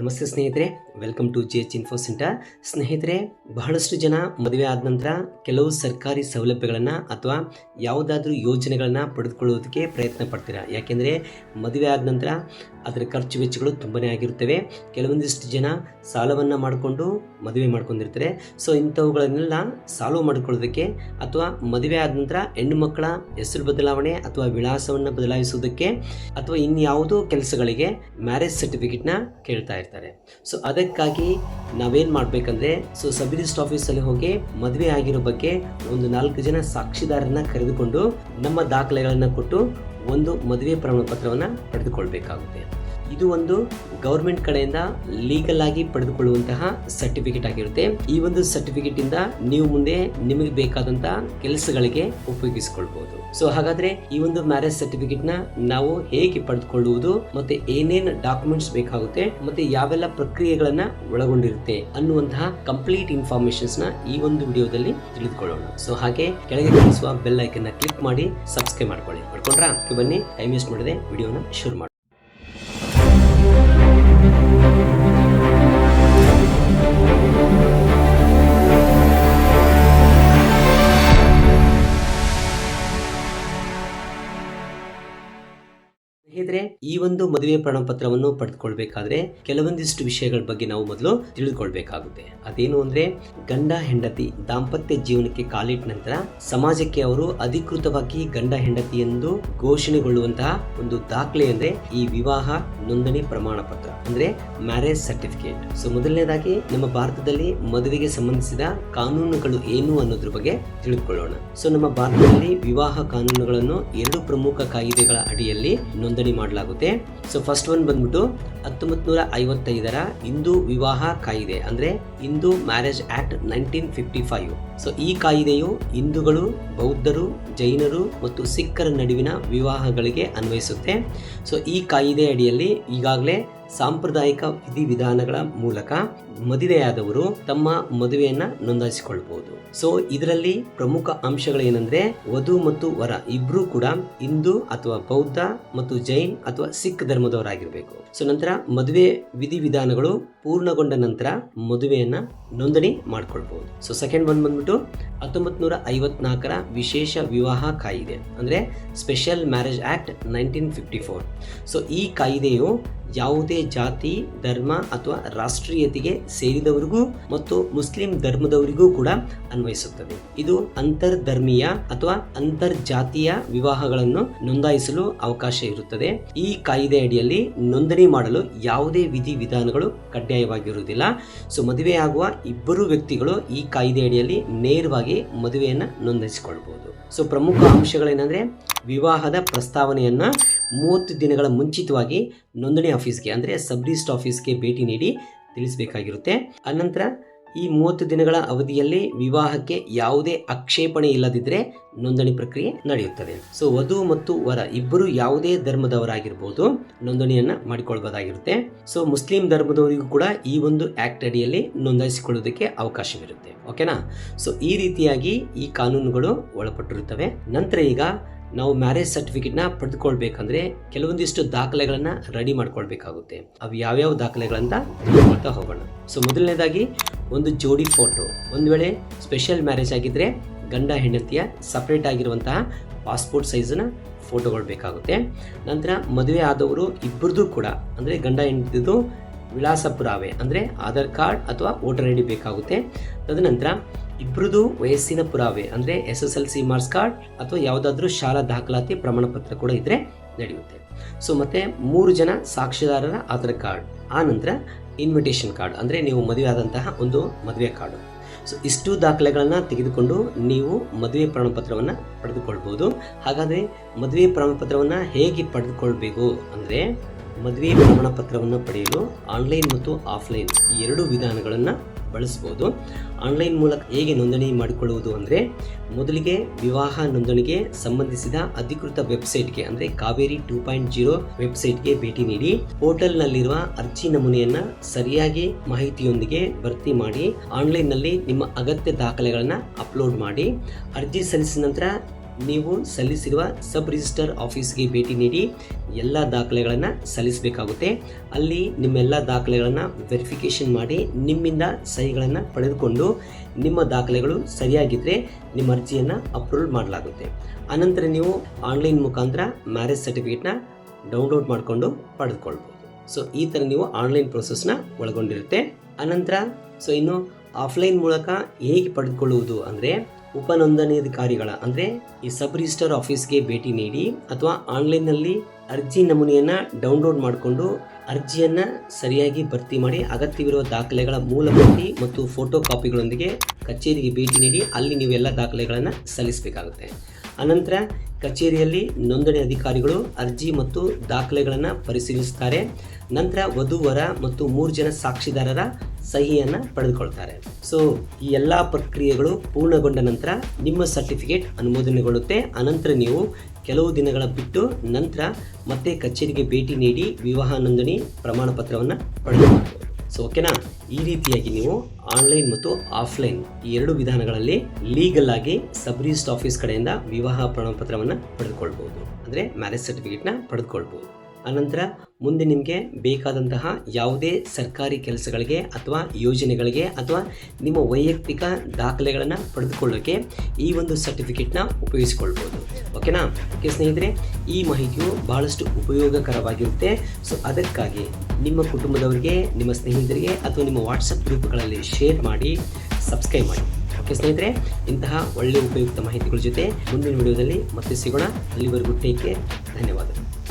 ನಮಸ್ತೆ ಸ್ನೇಹಿತರೆ welcome to G H info centre ಸ್ನೇಹಿತರೆ, ಬಹಳಷ್ಟು ಜನ ಮದುವೆ ಆದ ನಂತರ ಕೆಲವು ಸರ್ಕಾರಿ ಸೌಲಭ್ಯಗಳನ್ನು ಅಥವಾ ಯಾವುದಾದ್ರೂ ಯೋಜನೆಗಳನ್ನು ಪಡೆದುಕೊಳ್ಳೋದಕ್ಕೆ ಪ್ರಯತ್ನ ಪಡ್ತೀರಾ? ಯಾಕೆಂದರೆ ಮದುವೆ ಆದ ನಂತರ ಅದರ ಖರ್ಚು ವೆಚ್ಚಗಳು ತುಂಬಾ ಆಗಿರುತ್ತವೆ. ಕೆಲವೊಂದಿಷ್ಟು ಜನ ಸಾಲವನ್ನು ಮಾಡಿಕೊಂಡು ಮದುವೆ ಮಾಡ್ಕೊಂಡಿರ್ತಾರೆ. ಸೊ ಇಂಥವುಗಳನ್ನೆಲ್ಲ ಸಾಲು ಮಾಡ್ಕೊಳ್ಳೋದಕ್ಕೆ ಅಥವಾ ಮದುವೆ ಆದ ನಂತರ ಹೆಣ್ಣು ಮಕ್ಕಳ ಹೆಸರು ಬದಲಾವಣೆ ಅಥವಾ ವಿಳಾಸವನ್ನು ಬದಲಾಯಿಸುವುದಕ್ಕೆ ಅಥವಾ ಇನ್ಯಾವುದೋ ಕೆಲಸಗಳಿಗೆ ಮ್ಯಾರೇಜ್ ಸರ್ಟಿಫಿಕೇಟ್ನ ಕೇಳ್ತಾ ಇರ್ತಾರೆ. ಸೊ ಅದಕ್ಕಾಗಿ ನಾವೇನು ಮಾಡಬೇಕಂದ್ರೆ ಸೊ ಸಬ್ ರಿಜಿಸ್ಟರ್ ಆಫೀಸಲ್ಲಿ ಹೋಗಿ ಮದುವೆ ಆಗಿರೋ ಬಗ್ಗೆ ಒಂದು ನಾಲ್ಕು ಜನ ಸಾಕ್ಷಿದಾರರನ್ನ ಕರೆದುಕೊಂಡು ನಮ್ಮ ದಾಖಲೆಗಳನ್ನು ಕೊಟ್ಟು ಒಂದು ಮದುವೆ ಪ್ರಮಾಣ ಪತ್ರವನ್ನು ಪಡೆದುಕೊಳ್ಬೇಕಾಗುತ್ತೆ. ಇದು ಒಂದು ಗೌರ್ಮೆಂಟ್ ಕಡೆಯಿಂದ ಲೀಗಲ್ ಆಗಿ ಪಡೆದುಕೊಳ್ಳುವಂತಹ ಸರ್ಟಿಫಿಕೇಟ್ ಆಗಿರುತ್ತೆ. ಈ ಒಂದು ಸರ್ಟಿಫಿಕೇಟ್ ಇಂದ ನೀವು ಮುಂದೆ ನಿಮಗೆ ಬೇಕಾದಂತಹ ಕೆಲಸಗಳಿಗೆ ಉಪಯೋಗಿಸಿಕೊಳ್ಬಹುದು ಸೊ ಹಾಗಾದ್ರೆ ಈ ಒಂದು ಮ್ಯಾರೇಜ್ ಸರ್ಟಿಫಿಕೇಟ್ನ ನಾವು ಹೇಗೆ ಪಡೆದುಕೊಳ್ಳುವುದು ಮತ್ತೆ ಏನೇನು ಡಾಕ್ಯುಮೆಂಟ್ಸ್ ಬೇಕಾಗುತ್ತೆ ಮತ್ತೆ ಯಾವೆಲ್ಲ ಪ್ರಕ್ರಿಯೆಗಳನ್ನ ಒಳಗೊಂಡಿರುತ್ತೆ ಅನ್ನುವಂತಹ ಕಂಪ್ಲೀಟ್ ಇನ್ಫಾರ್ಮೇಶನ್ಸ್ನ ಈ ಒಂದು ವಿಡಿಯೋದಲ್ಲಿ ತಿಳಿದುಕೊಳ್ಳೋಣ. ಸೊ ಹಾಗೆ ಕೆಳಗೆ ಕಳಿಸುವ ಬೆಲ್ ಐಕನ್ ಕ್ಲಿಕ್ ಮಾಡಿ ಸಬ್ಸ್ಕ್ರೈಬ್ ಮಾಡ್ಕೊಳ್ಳಿ. ಮಾಡ್ಕೊಂಡ್ರಾ? ಬನ್ನಿ. ಟೈಮ್ ವೇಸ್ಟ್ ಮಾಡದೆ ವಿಡಿಯೋನ ಶುರು ಮಾಡಿ ಈ ಒಂದು ಮದುವೆ ಪ್ರಮಾಣಪತ್ರವನ್ನು ಪಡೆದುಕೊಳ್ಬೇಕಾದ್ರೆ ಕೆಲವೊಂದಿಷ್ಟು ವಿಷಯಗಳ ಬಗ್ಗೆ ನಾವು ಮೊದಲು ತಿಳಿದುಕೊಳ್ಬೇಕಾಗುತ್ತೆ. ಅದೇನು ಅಂದ್ರೆ ಗಂಡ, ಹೆಂಡತಿ ದಾಂಪತ್ಯ ಜೀವನಕ್ಕೆ ಕಾಲಿಟ್ಟ ನಂತರ ಸಮಾಜಕ್ಕೆ ಅವರು ಅಧಿಕೃತವಾಗಿ ಗಂಡ, ಹೆಂಡತಿ ಎಂದು ಘೋಷಣೆಗೊಳ್ಳುವಂತಹ ಒಂದು ದಾಖಲೆ ಅಂದ್ರೆ ಈ ವಿವಾಹ ನೋಂದಣಿ ಪ್ರಮಾಣ ಪತ್ರ ಅಂದ್ರೆ ಮ್ಯಾರೇಜ್ ಸರ್ಟಿಫಿಕೇಟ್ ಸೊ ಮೊದಲನೇದಾಗಿ ನಮ್ಮ ಭಾರತದಲ್ಲಿ ಮದುವೆಗೆ ಸಂಬಂಧಿಸಿದ ಕಾನೂನುಗಳು ಏನು ಅನ್ನೋದ್ರ ಬಗ್ಗೆ ತಿಳಿದುಕೊಳ್ಳೋಣ. ಸೊ ನಮ್ಮ ಭಾರತದಲ್ಲಿ ವಿವಾಹ ಕಾನೂನುಗಳನ್ನು ಎರಡು ಪ್ರಮುಖ ಕಾಯಿದೆಗಳ ಅಡಿಯಲ್ಲಿ ನೋಂದಣಿ ಮಾಡಲಾಗುತ್ತೆ ಸೊ ಫಸ್ಟ್ ಒನ್ ಬಂದ್ಬಿಟ್ಟು ಹತ್ತೊಂಬತ್ ನೂರ ಐವತ್ತೈದರ ಹಿಂದೂ ವಿವಾಹ ಕಾಯಿದೆ. ಅಂದ್ರೆ Hindu marriage act nineteen fifty five so ಈ ಕಾಯಿದೆಯು ಹಿಂದೂಗಳು, ಬೌದ್ಧರು, ಜೈನರು ಮತ್ತು ಸಿಖ್ಖರ ನಡುವಿನ ವಿವಾಹಗಳಿಗೆ ಅನ್ವಯಿಸುತ್ತೆ. ಸೊ ಈ ಕಾಯಿದೆ ಅಡಿಯಲ್ಲಿ ಈಗಾಗಲೇ ಸಾಂಪ್ರದಾಯಿಕ ವಿಧಿವಿಧಾನಗಳ ಮೂಲಕ ಮದುವೆಯಾದವರು ತಮ್ಮ ಮದುವೆಯನ್ನ ನೋಂದಾಯಿಸಿಕೊಳ್ಳಬಹುದು ಸೊ ಇದರಲ್ಲಿ ಪ್ರಮುಖ ಅಂಶಗಳೇನೆಂದ್ರೆ ವಧು ಮತ್ತು ವರ ಇಬ್ರು ಕೂಡ ಹಿಂದೂ ಅಥವಾ ಬೌದ್ಧ ಮತ್ತು ಜೈನ್ ಅಥವಾ ಸಿಖ್ ಧರ್ಮದವರಾಗಿರ್ಬೇಕು. ಸೊ ನಂತರ ಮದುವೆ ವಿಧಿವಿಧಾನಗಳು ಪೂರ್ಣಗೊಂಡ ನಂತರ ಮದುವೆಯನ್ನ ನೋಂದಣಿ ಮಾಡ್ಕೊಳ್ಬಹುದು. ಸೊ ಸೆಕೆಂಡ್ ಒನ್ ಬಂದ್ಬಿಟ್ಟು ಹತ್ತೊಂಬತ್ ನೂರ ಐವತ್ನಾಲ್ಕರ ವಿಶೇಷ ವಿವಾಹ ಕಾಯಿದೆ. ಅಂದ್ರೆ special marriage act nineteen fifty four so ಈ ಕಾಯಿದೆಯು ಯಾವುದೇ ಜಾತಿ, ಧರ್ಮ ಅಥವಾ ರಾಷ್ಟ್ರೀಯತೆಗೆ ಸೇರಿದವರಿಗೂ ಮತ್ತು ಮುಸ್ಲಿಂ ಧರ್ಮದವರಿಗೂ ಕೂಡ ಅನ್ವಯಿಸುತ್ತದೆ. ಇದು ಅಂತರ್ಧರ್ಮೀಯ ಅಥವಾ ಅಂತರ್ಜಾತೀಯ ವಿವಾಹಗಳನ್ನು ನೋಂದಾಯಿಸಲು ಅವಕಾಶ ಇರುತ್ತದೆ. ಈ ಕಾಯ್ದೆ ಅಡಿಯಲ್ಲಿ ನೋಂದಣಿ ಮಾಡಲು ಯಾವುದೇ ವಿಧಿ ವಿಧಾನಗಳು ಕಡ್ಡಾಯವಾಗಿರುವುದಿಲ್ಲ. ಸೊ ಮದುವೆಯಾಗುವ ಇಬ್ಬರು ವ್ಯಕ್ತಿಗಳು ಈ ಕಾಯ್ದೆ ಅಡಿಯಲ್ಲಿ ನೇರವಾಗಿ ಮದುವೆಯನ್ನು ನೋಂದಾಯಿಸಿಕೊಳ್ಳಬಹುದು ಸೊ, ಪ್ರಮುಖ ಅಂಶಗಳೇನೆಂದರೆ, ವಿವಾಹದ ಪ್ರಸ್ತಾವನೆಯನ್ನು ಮೂವತ್ತು ದಿನಗಳ ಮುಂಚಿತವಾಗಿ ನೋಂದಣಿ ಆಫೀಸ್ಗೆ, ಅಂದರೆ ಸಬ್ ರಿಜಿಸ್ಟರ್ ಆಫೀಸ್ಗೆ ಭೇಟಿ ನೀಡಿ ತಿಳಿಸಬೇಕಾಗಿರುತ್ತೆ. ಅನಂತರ ಈ ಮೂವತ್ತು ದಿನಗಳ ಅವಧಿಯಲ್ಲಿ ವಿವಾಹಕ್ಕೆ ಯಾವುದೇ ಆಕ್ಷೇಪಣೆ ಇಲ್ಲದಿದ್ದರೆ ನೋಂದಣಿ ಪ್ರಕ್ರಿಯೆ ನಡೆಯುತ್ತದೆ. ಸೊ ವಧು ಮತ್ತು ವರ ಇಬ್ಬರು ಯಾವುದೇ ಧರ್ಮದವರಾಗಿರ್ಬೋದು, ನೋಂದಣಿಯನ್ನು ಮಾಡಿಕೊಳ್ಬೋದಾಗಿರುತ್ತೆ. ಸೊ ಮುಸ್ಲಿಂ ಧರ್ಮದವರಿಗೂ ಕೂಡ ಈ ಒಂದು ಆಕ್ಟ್ ಅಡಿಯಲ್ಲಿ ನೋಂದಾಯಿಸಿಕೊಳ್ಳೋದಕ್ಕೆ ಅವಕಾಶವಿರುತ್ತೆ. ಓಕೆನಾ ಸೊ ಈ ರೀತಿಯಾಗಿ ಈ ಕಾನೂನುಗಳು ಒಳಪಟ್ಟಿರುತ್ತವೆ. ನಂತರ ಈಗ ನಾವು ಮ್ಯಾರೇಜ್ ಸರ್ಟಿಫಿಕೇಟ್ನ ಪಡೆದುಕೊಳ್ಬೇಕಂದ್ರೆ ಕೆಲವೊಂದಿಷ್ಟು ದಾಖಲೆಗಳನ್ನ ರೆಡಿ ಮಾಡ್ಕೊಳ್ಬೇಕಾಗುತ್ತೆ. ಅವು ಯಾವ್ಯಾವ ದಾಖಲೆಗಳಂತ ತಿಳ್ಕೊಳ್ತಾ ಹೋಗೋಣ. ಸೊ ಮೊದಲನೇದಾಗಿ ಒಂದು ಜೋಡಿ ಫೋಟೋ ಒಂದು ವೇಳೆ ಸ್ಪೆಷಲ್ ಮ್ಯಾರೇಜ್ ಆಗಿದ್ರೆ ಗಂಡ ಹೆಂಡತಿಯ ಸಪ್ರೇಟ್ ಆಗಿರುವಂತಹ ಪಾಸ್ಪೋರ್ಟ್ ಸೈಜ್ನ ಫೋಟೋಗಳು ಬೇಕಾಗುತ್ತೆ. ನಂತರ ಮದುವೆ ಆದವರು ಇಬ್ಬರದ್ದು ಕೂಡ, ಅಂದರೆ ಗಂಡ ಹೆಂಡತಿದು ವಿಳಾಸ ಪುರಾವೆ ಅಂದರೆ ಆಧಾರ್ ಕಾರ್ಡ್ ಅಥವಾ ವೋಟರ್ ಐ ಡಿ ಬೇಕಾಗುತ್ತೆ. ತದನಂತರ ಇಬ್ಬರದು ವಯಸ್ಸಿನ ಪುರಾವೆ, ಅಂದರೆ S S L C marks card ಅಥವಾ ಯಾವುದಾದ್ರೂ ಶಾಲಾ ದಾಖಲಾತಿ ಪ್ರಮಾಣ ಪತ್ರ ಕೂಡ ಇದ್ರೆ ನಡೆಯುತ್ತೆ. ಸೊ ಮತ್ತೆ ಮೂರು ಜನ ಸಾಕ್ಷಿದಾರರ ಆಧಾರ್ ಕಾರ್ಡ್ ಆ ನಂತರ ಇನ್ವಿಟೇಷನ್ ಕಾರ್ಡ್ ಅಂದರೆ ನೀವು ಮದುವೆ ಆದಂತಹ ಒಂದು ಮದುವೆ ಕಾರ್ಡು ಸೊ ಇಷ್ಟು ದಾಖಲೆಗಳನ್ನು ತೆಗೆದುಕೊಂಡು ನೀವು ಮದುವೆ ಪ್ರಮಾಣಪತ್ರವನ್ನು ಪಡೆದುಕೊಳ್ಬೋದು. ಹಾಗಾದರೆ ಮದುವೆ ಪ್ರಮಾಣಪತ್ರವನ್ನು ಹೇಗೆ ಪಡೆದುಕೊಳ್ಬೇಕು ಅಂದರೆ ಮದುವೆ ಪ್ರಮಾಣಪತ್ರವನ್ನು ಪಡೆಯಲು ಆನ್ಲೈನ್ ಮತ್ತು ಆಫ್ಲೈನ್ ಈ ಎರಡು ವಿಧಾನಗಳನ್ನು ಬಳಸ್ಬೋದು. ಆನ್ಲೈನ್ ಮೂಲಕ ಹೇಗೆ ನೋಂದಣಿ ಮಾಡಿಕೊಳ್ಳುವುದು ಅಂದರೆ, ಮೊದಲಿಗೆ ವಿವಾಹ ನೋಂದಣಿಗೆ ಸಂಬಂಧಿಸಿದ ಅಧಿಕೃತ ವೆಬ್ಸೈಟ್ಗೆ ಅಂದರೆ ಕಾವೇರಿ ಟೂ ಪಾಯಿಂಟ್ ಜೀರೋ ವೆಬ್ಸೈಟ್ಗೆ ಭೇಟಿ ನೀಡಿ, ಪೋರ್ಟಲ್ನಲ್ಲಿರುವ ಅರ್ಜಿ ನಮೂನೆಯನ್ನು ಸರಿಯಾಗಿ ಮಾಹಿತಿಯೊಂದಿಗೆ ಭರ್ತಿ ಮಾಡಿ, ಆನ್ಲೈನ್ನಲ್ಲಿ ನಿಮ್ಮ ಅಗತ್ಯ ದಾಖಲೆಗಳನ್ನು ಅಪ್ಲೋಡ್ ಮಾಡಿ, ಅರ್ಜಿ ಸಲ್ಲಿಸಿದ ನಂತರ ನೀವು ಸಲ್ಲಿಸಿರುವ ಸಬ್ ರಿಜಿಸ್ಟರ್ ಆಫೀಸ್ಗೆ ಭೇಟಿ ನೀಡಿ ಎಲ್ಲ ದಾಖಲೆಗಳನ್ನು ಸಲ್ಲಿಸಬೇಕಾಗುತ್ತೆ. ಅಲ್ಲಿ ನಿಮ್ಮೆಲ್ಲ ದಾಖಲೆಗಳನ್ನು ವೆರಿಫಿಕೇಷನ್ ಮಾಡಿ ನಿಮ್ಮಿಂದ ಸಹಿಗಳನ್ನು ಪಡೆದುಕೊಂಡು ನಿಮ್ಮ ದಾಖಲೆಗಳು ಸರಿಯಾಗಿದ್ದರೆ ನಿಮ್ಮ ಅರ್ಜಿಯನ್ನು ಅಪ್ರೂವ್ ಮಾಡಲಾಗುತ್ತೆ. ಅನಂತರ ನೀವು ಆನ್ಲೈನ್ ಮುಖಾಂತರ ಮ್ಯಾರೇಜ್ ಸರ್ಟಿಫಿಕೇಟ್ನ ಡೌನ್ಲೋಡ್ ಮಾಡಿಕೊಂಡು ಪಡೆದುಕೊಳ್ಬೋದು. ಸೊ, ಈ ಥರ ನೀವು ಆನ್ಲೈನ್ ಪ್ರೊಸೆಸ್ನ ಒಳಗೊಂಡಿರುತ್ತೆ. ಅನಂತರ, ಸೊ, ಇನ್ನು ಆಫ್ಲೈನ್ ಮೂಲಕ ಹೇಗೆ ಪಡೆದುಕೊಳ್ಳುವುದು ಅಂದರೆ ಉಪನೋಂದಣಾಧಿಕಾರಿಗಳ, ಅಂದರೆ ಈ ಸಬ್ ರಿಜಿಸ್ಟರ್ ಆಫೀಸ್ಗೆ ಭೇಟಿ ನೀಡಿ ಅಥವಾ ಆನ್ಲೈನ್ನಲ್ಲಿ ಅರ್ಜಿ ನಮೂನೆಯನ್ನು ಡೌನ್ಲೋಡ್ ಮಾಡಿಕೊಂಡು ಅರ್ಜಿಯನ್ನು ಸರಿಯಾಗಿ ಭರ್ತಿ ಮಾಡಿ ಅಗತ್ಯವಿರುವ ದಾಖಲೆಗಳ ಮೂಲ ಪ್ರತಿ ಮತ್ತು ಫೋಟೋ ಕಾಪಿಗಳೊಂದಿಗೆ ಕಚೇರಿಗೆ ಭೇಟಿ ನೀಡಿ ಅಲ್ಲಿ ನೀವೆಲ್ಲ ದಾಖಲೆಗಳನ್ನು ಸಲ್ಲಿಸಬೇಕಾಗುತ್ತೆ. ಅನಂತರ ಕಚೇರಿಯಲ್ಲಿ ನೋಂದಣಿ ಅಧಿಕಾರಿಗಳು ಅರ್ಜಿ ಮತ್ತು ದಾಖಲೆಗಳನ್ನು ಪರಿಶೀಲಿಸುತ್ತಾರೆ ನಂತರ ವಧುವರ ಮತ್ತು ಮೂರು ಜನ ಸಾಕ್ಷಿದಾರರ ಸಹಿಯನ್ನು ಪಡೆದುಕೊಳ್ತಾರೆ. ಸೊ ಈ ಎಲ್ಲ ಪ್ರಕ್ರಿಯೆಗಳು ಪೂರ್ಣಗೊಂಡ ನಂತರ ನಿಮ್ಮ ಸರ್ಟಿಫಿಕೇಟ್ ಅನುಮೋದನೆಗೊಳ್ಳುತ್ತೆ. ಅನಂತರ ನೀವು ಕೆಲವು ದಿನಗಳ ಬಿಟ್ಟು ನಂತರ ಮತ್ತೆ ಕಚೇರಿಗೆ ಭೇಟಿ ನೀಡಿ ವಿವಾಹ ನೋಂದಣಿ ಪ್ರಮಾಣ ಪತ್ರವನ್ನು ಸೊ ಓಕೆನಾ ಈ ರೀತಿಯಾಗಿ ನೀವು ಆನ್ಲೈನ್ ಮತ್ತು ಆಫ್ಲೈನ್ ಈ ಎರಡು ವಿಧಾನಗಳಲ್ಲಿ ಲೀಗಲ್ ಆಗಿ ಸಬ್ ರಿಜಿಸ್ಟರ್ ಆಫೀಸ್ ಕಡೆಯಿಂದ ವಿವಾಹ ಪ್ರಮಾಣಪತ್ರವನ್ನು ಪಡೆದುಕೊಳ್ಬಹುದು. ಅಂದರೆ ಮ್ಯಾರೇಜ್ ಸರ್ಟಿಫಿಕೇಟ್ನ ಪಡೆದುಕೊಳ್ಬಹುದು. ಅನಂತರ ಮುಂದೆ ನಿಮಗೆ ಬೇಕಾದಂತಹ ಯಾವುದೇ ಸರ್ಕಾರಿ ಕೆಲಸಗಳಿಗೆ ಅಥವಾ ಯೋಜನೆಗಳಿಗೆ ಅಥವಾ ನಿಮ್ಮ ವೈಯಕ್ತಿಕ ದಾಖಲೆಗಳನ್ನು ಪಡೆದುಕೊಳ್ಳೋಕ್ಕೆ ಈ ಒಂದು ಸರ್ಟಿಫಿಕೇಟ್ನ ಉಪಯೋಗಿಸಿಕೊಳ್ಬೋದು. ಓಕೆನಾ? ಓಕೆ ಸ್ನೇಹಿತರೆ, ಈ ಮಾಹಿತಿಯು ಬಹಳಷ್ಟು ಉಪಯೋಗಕರವಾಗಿರುತ್ತೆ. ಸೊ, ಅದಕ್ಕಾಗಿ ನಿಮ್ಮ ಕುಟುಂಬದವರಿಗೆ, ನಿಮ್ಮ ಸ್ನೇಹಿತರಿಗೆ ಅಥವಾ ನಿಮ್ಮ ವಾಟ್ಸಪ್ ಗ್ರೂಪ್ಗಳಲ್ಲಿ ಶೇರ್ ಮಾಡಿ, ಸಬ್ಸ್ಕ್ರೈಬ್ ಮಾಡಿ. ಓಕೆ ಸ್ನೇಹಿತರೆ, ಇಂತಹ ಒಳ್ಳೆಯ ಉಪಯುಕ್ತ ಮಾಹಿತಿಗಳ ಜೊತೆ ಮುಂದಿನ ವಿಡಿಯೋದಲ್ಲಿ ಮತ್ತೆ ಸಿಗೋಣ. ಅಲ್ಲಿವರೆಗೂ ಟೇಕ್ ಕೇರ್. ಧನ್ಯವಾದಗಳು.